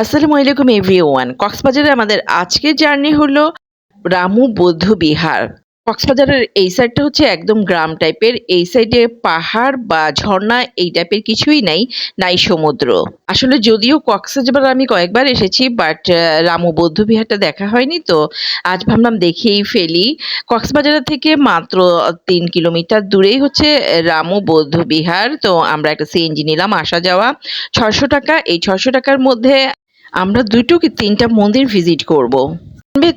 আসসালামু আলাইকুম এভরিওয়ান কক্সবাজারে আমাদের আজকের জার্নি হলো রামু বৌদ্ধ বিহার। কক্সবাজারের এই সাইডটা হচ্ছে একদম গ্রাম টাইপের এই সাইডে পাহাড় বা ঝর্ণা এই টাইপের কিছুই নাই নাই সমুদ্র। আসলে যদিও কক্সবাজার আমি কয়েকবার এসেছি বাট রামু বৌদ্ধ বিহারটা দেখা হয়নি, তো আজ ভাবলাম দেখেই ফেলি। কক্সবাজার থেকে মাত্র তিন কিলোমিটার দূরেই হচ্ছে রামু বৌদ্ধ বিহার। তো আমরা একটা সিএনজি নিলাম আসা যাওয়া ছশো টাকা, এই ছশো টাকার মধ্যে আমরা দুটো কি তিনটা মন্দির ভিজিট করব।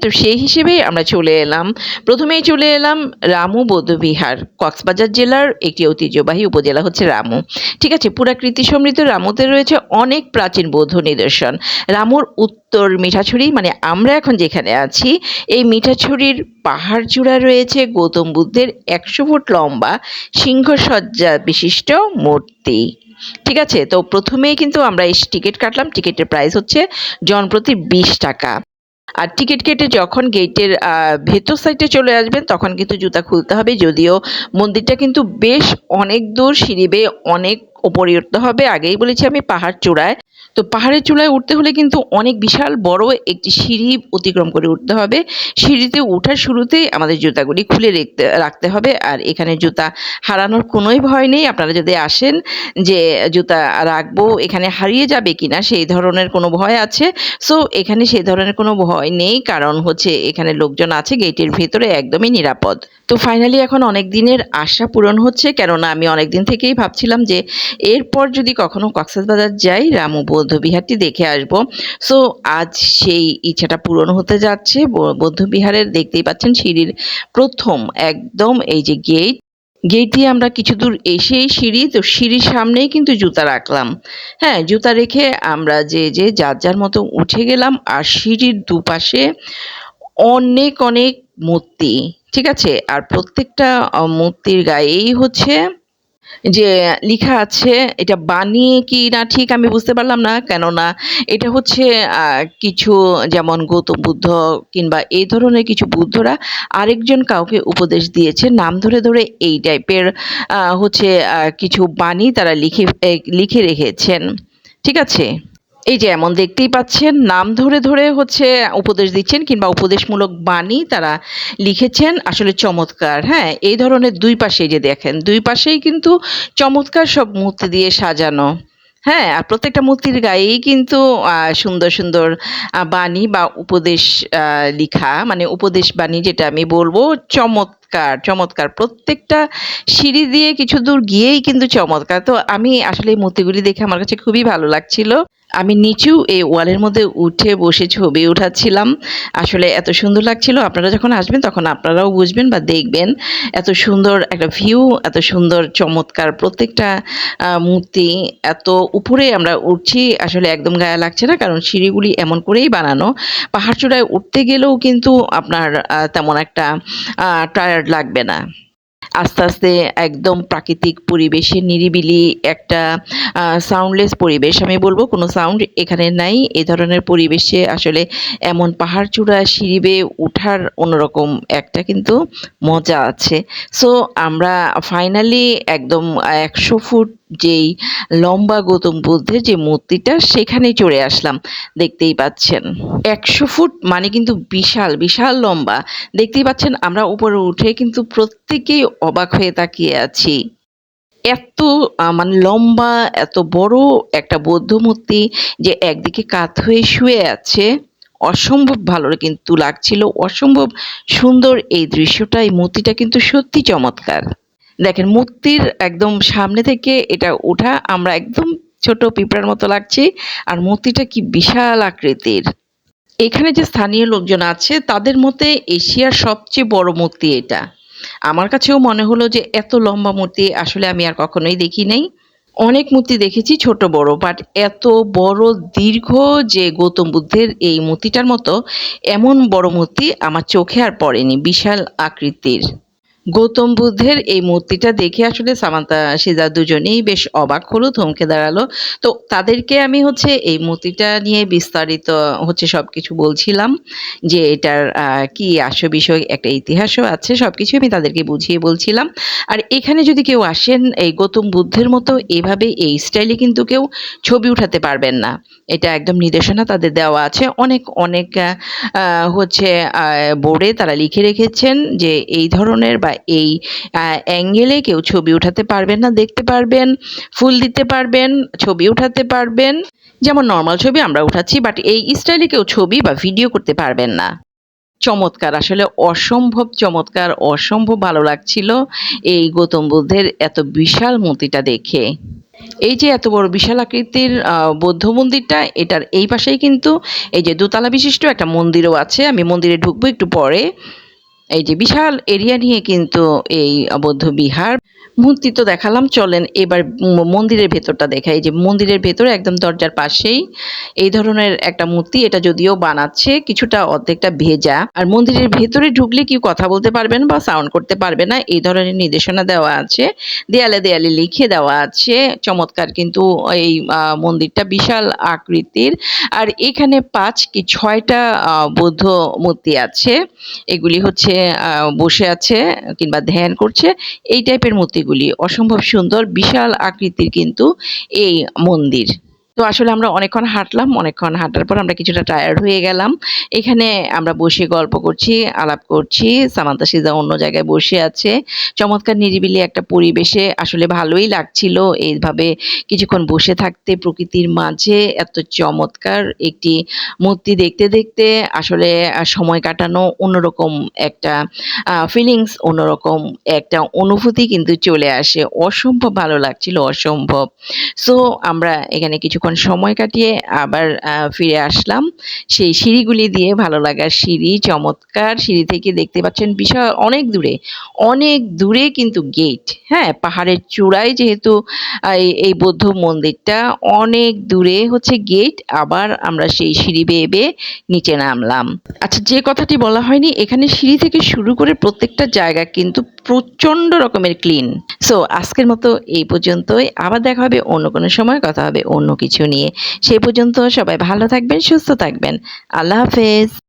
তো সেই হিসেবেই আমরা চলে এলাম। প্রথমেই চলে এলাম রামু বৌদ্ধবিহার কক্সবাজার জেলার একটি ঐতিহ্যবাহী উপজেলা হচ্ছে রামু। ঠিক আছে পুরাকৃতি সমৃদ্ধ রামুতে রয়েছে অনেক প্রাচীন বৌদ্ধ নিদর্শন। রামুর উত্তর মিঠাছড়ি মানে আমরা এখন যেখানে আছি, এই মিঠাছড়ির পাহাড় চূড়া রয়েছে গৌতম বুদ্ধের একশো ফুট লম্বা সিংহসজ্জা বিশিষ্ট মূর্তি। ঠিক আছে? তো প্রথমেই কিন্তু আমরা এই টিকিট কাটলাম। টিকিটের প্রাইস হচ্ছে জনপ্রতি বিশ টাকা। আর টিকিট কেটে যখন গেটের ভেতর সাইডে চলে আসবেন, তখন কিন্তু জুতা খুলতে হবে। যদিও মন্দিরটা কিন্তু বেশ অনেক দূর, সিঁড়ি বেয়ে অনেক ওপরে উঠতে হবে। আগেই বলেছি আমি পাহাড় চূড়ায়। তো পাহাড়ের চূড়ায় উঠতে হলে কিন্তু অনেক বিশাল বড় একটি সিঁড়ি অতিক্রম করে উঠতে হবে। সিঁড়িতে ওঠার শুরুতেই আমাদের জুতাগুলি খুলে রাখতে রাখতে হবে। আর এখানে জুতা হারানোর কোনোই ভয় নেই। আপনারা যদি আসেন যে জুতা রাখব, এখানে হারিয়ে যাবে কিনা, সেই ধরনের কোনো ভয় আছে। সো, এখানে সেই ধরনের কোনো ভয় নেই। কারণ হচ্ছে এখানে লোকজন আছে, গেটের ভেতরে একদমই নিরাপদ। তো ফাইনালি এখন অনেক দিনের আশা পূরণ হচ্ছে। কেননা আমি অনেক দিন থেকেই ভাবছিলাম যে এরপর যদি কখনো কক্সবাজার যাই, রামু বৌদ্ধবিহারটি দেখে আসব। সো আজ সেই ইচ্ছাটা পূরণ হতে যাচ্ছে। বৌদ্ধ বিহারের দেখতেই পাচ্ছেন সিঁড়ির প্রথম একদম এই যে গেট গেট দিয়ে আমরা কিছু দূর এসেই সিঁড়ি, তো সিঁড়ির সামনেই কিন্তু জুতা রাখলাম। হ্যাঁ জুতা রেখে আমরা যে যে যার যার মতো উঠে গেলাম আর সিঁড়ির দুপাশে অনেক অনেক মূর্তি, ঠিক আছে? আর প্রত্যেকটা মূর্তির গায়েই হচ্ছে যে লিখা আছে, এটা বানিয়ে কি না ঠিক আমি বুঝতে পারলাম না, কেননা এটা হচ্ছে কিছু যেমন গৌতম বুদ্ধ কিংবা এই ধরনের কিছু বুদ্ধরা আরেকজন কাউকে উপদেশ দিয়েছে, নাম ধরে ধরে এই টাইপের হচ্ছে কিছু বাণী তারা লিখে লিখে রেখেছেন। ঠিক আছে? এই যে এমন দেখতেই পাচ্ছেন, নাম ধরে ধরে হচ্ছে উপদেশ দিচ্ছেন কিংবা উপদেশমূলক বাণী তারা লিখেছেন, আসলে চমৎকার হ্যাঁ? এই ধরনের দুই পাশে যে দেখেন, দুই পাশেই কিন্তু চমৎকার সব মূর্তি দিয়ে সাজানো হ্যাঁ? আর প্রত্যেকটা মূর্তির গায়েই কিন্তু সুন্দর সুন্দর বাণী বা উপদেশ লিখা মানে উপদেশ বাণী যেটা আমি বলব, চমৎকার চমৎকার। প্রত্যেকটা সিঁড়ি দিয়ে কিছু দূর গিয়েই কিন্তু চমৎকার। তো আমি আসলে এই মূর্তিগুলি দেখে আমার কাছে খুবই ভালো লাগছিল। আমি নিচেও এই ওয়ালের মধ্যে উঠে বসে ছবি উঠাচ্ছিলাম। আসলে এত সুন্দর লাগছিল। আপনারা যখন আসবেন তখন আপনারাও বুঝবেন বা দেখবেন এত সুন্দর একটা ভিউ এত সুন্দর চমৎকার প্রত্যেকটা মূর্তি। এত উপরে আমরা উঠছি, আসলে একদম গায়ে লাগছে না, কারণ সিঁড়িগুলি এমন করেই বানানো। পাহাড় চূড়ায় উঠতে গেলেও কিন্তু আপনার তেমন একটা টায়ার্ড লাগবে না। আস্তে আস্তে একদম প্রাকৃতিক পরিবেশে নিরিবিলি একটা সাউন্ডলেস পরিবেশ। আমি বলব কোনো সাউন্ড এখানে নাই। এ ধরনের পরিবেশে আসলে এমন পাহাড় চূড়া সিঁড়ি বেয়ে ওঠার অন্যরকম একটা কিন্তু মজা আছে। সো আমরা ফাইনালি একদম একশো ফুট যেই লম্বা গৌতম বুদ্ধের যে মূর্তিটা সেখানে চড়ে আসলাম। দেখতেই পাচ্ছেন, একশো ফুট মানে কিন্তু বিশাল বিশাল লম্বা। দেখতেই পাচ্ছেন, আমরা উপরে উঠে কিন্তু প্রত্যেকেই অবাক হয়ে তাকিয়ে আছি। এত মানে লম্বা, এত বড় একটা বৌদ্ধ মূর্তি যে একদিকে কাত হয়ে শুয়ে আছে, অসম্ভব ভালো কিন্তু লাগছিল। অসম্ভব সুন্দর এই দৃশ্যটা, এই মূর্তিটা কিন্তু সত্যি চমৎকার। দেখেন, মূর্তির একদম সামনে থেকে এটা ওঠা, আমরা একদম ছোট পিঁপড়ার মতো লাগছে, আর মূর্তিটা কি বিশাল আকৃতির। এখানে যে স্থানীয় লোকজন আছে, তাদের মতে এশিয়ার সবচেয়ে বড় মূর্তি এটা। আমার কাছেও মনে হলো যে, এত লম্বা মূর্তি আসলে আমি আর কখনোই দেখি নাই। অনেক মূর্তি দেখেছি, ছোট বড় বাট এত বড়, দীর্ঘ যে গৌতম বুদ্ধের এই মূর্তিটার মতো এমন বড় মূর্তি আমার চোখে আর পড়েনি, বিশাল আকৃতির। গৌতম বুদ্ধের এই মূর্তিটা দেখে আসলে সামান্তা সিজা দুজনেই বেশ অবাক হলো, থমকে দাঁড়াল। তো তাদেরকে আমি হচ্ছে এই মূর্তিটা নিয়ে বিস্তারিত হচ্ছে সব কিছু বলছিলাম যে এটার কি আসল বিষয় একটা ইতিহাসও আছে, সবকিছু আমি তাদেরকে বুঝিয়ে বলছিলাম। আর এখানে যদি কেউ আসেন, এই গৌতম বুদ্ধের মতো এভাবে এই স্টাইলে কিন্তু কেউ ছবি উঠাতে পারবেন না। এটা একদম নির্দেশনা তাদের দেওয়া আছে। অনেক অনেক হচ্ছে বোর্ডে তারা লিখে রেখেছেন যে এই ধরনের বা এই অ্যাঙ্গেলে কেউ ছবি উঠাতে পারবেন না, দেখতে পারবেন, ফুল দিতে পারবেন, ছবি উঠাতে পারবেন। যেমন নর্মাল ছবি আমরা উঠাচ্ছি বাট এই স্টাইলে কেউ ছবি বা ভিডিও করতে পারবেন না। চমৎকার, আসলে অসম্ভব চমৎকার, অসম্ভব ভালো লাগছিল এই গৌতম বুদ্ধের এত বিশাল মূর্তিটা দেখে। এই যে এত বড় বিশাল আকৃতির বৌদ্ধ মন্দিরটা, এটার এই পাশেই কিন্তু এই যে দোতলা বিশিষ্ট একটা মন্দিরও আছে, আমি মন্দিরে ঢুকবো একটু পরে। এই যে বিশাল এরিয়া নিয়ে কিন্তু এই বৌদ্ধ বিহার মূর্তি তো দেখালাম, চলেন এবার মন্দিরের ভেতরটা দেখা এই যে মন্দিরের ভেতরে একদম দরজার পাশেই এই ধরনের একটা মূর্তি, এটা যদিও বানাচ্ছে, কিছুটা অর্ধেকটা ভেজা। আর মন্দিরের ভেতরে ঢুকলে কি কথা বলতে পারবেন বা সাউন্ড করতে পারবে না, এই ধরনের নির্দেশনা দেওয়া আছে। দেয়ালে দেয়ালে লিখে দেওয়া আছে, চমৎকার কিন্তু এই মন্দিরটা বিশাল আকৃতির। আর এখানে পাঁচ কি ছয়টা বৌদ্ধ মূর্তি আছে। এগুলি হচ্ছে বসে আছে কিংবা ধ্যান করছে, এই টাইপের মূর্তিগুলি। অসম্ভব সুন্দর, বিশাল আকৃতির কিন্তু এই মন্দির। তো আসলে আমরা অনেকক্ষণ হাঁটলাম, অনেকক্ষণ হাঁটার পর আমরা কিছুটা টায়ার্ড হয়ে গেলাম। এখানে আমরা বসে গল্প করছি, আলাপ করছি, সামান্তা সিজা অন্য জায়গায় বসে আছে। চমৎকার নিরিবিলি একটা পরিবেশে আসলে ভালোই লাগছিল এইভাবে কিছুক্ষণ বসে থাকতে প্রকৃতির মাঝে। এত চমৎকার একটি মূর্তি দেখতে দেখতে আসলে সময় কাটানো অন্যরকম একটা ফিলিংস অন্যরকম একটা অনুভূতি কিন্তু চলে আসে। অসম্ভব ভালো লাগছিল, অসম্ভব। সো আমরা এখানে কিছুক্ষণ সময় কাটিয়ে আবার ফিরে আসলাম, সেই সিঁড়িগুলি দিয়ে ভালো লাগার সিঁড়ি, চমৎকার সিঁড়ি থেকে দেখতে পাচ্ছেন বিশাল, অনেক দূরে অনেক দূরে কিন্তু গেট হ্যাঁ? পাহাড়ের চূড়ায় যেহেতু এই বৌদ্ধ মন্দিরটা, অনেক দূরে হচ্ছে গেট আবার আমরা সেই সিঁড়ি বেয়ে বেয়ে নিচে নামলাম। আচ্ছা যে কথাটি বলা হয়নি, এখানে সিঁড়ি থেকে শুরু করে প্রত্যেকটা জায়গা কিন্তু প্রচণ্ড রকমের ক্লিন সো আজকের মতো এই পর্যন্তই। আবার দেখা হবে অন্য কোনো সময়, কথা হবে অন্য কিছু নিয়ে। সেই পর্যন্ত সবাই ভালো থাকবেন, সুস্থ থাকবেন। আল্লাহ হাফেজ।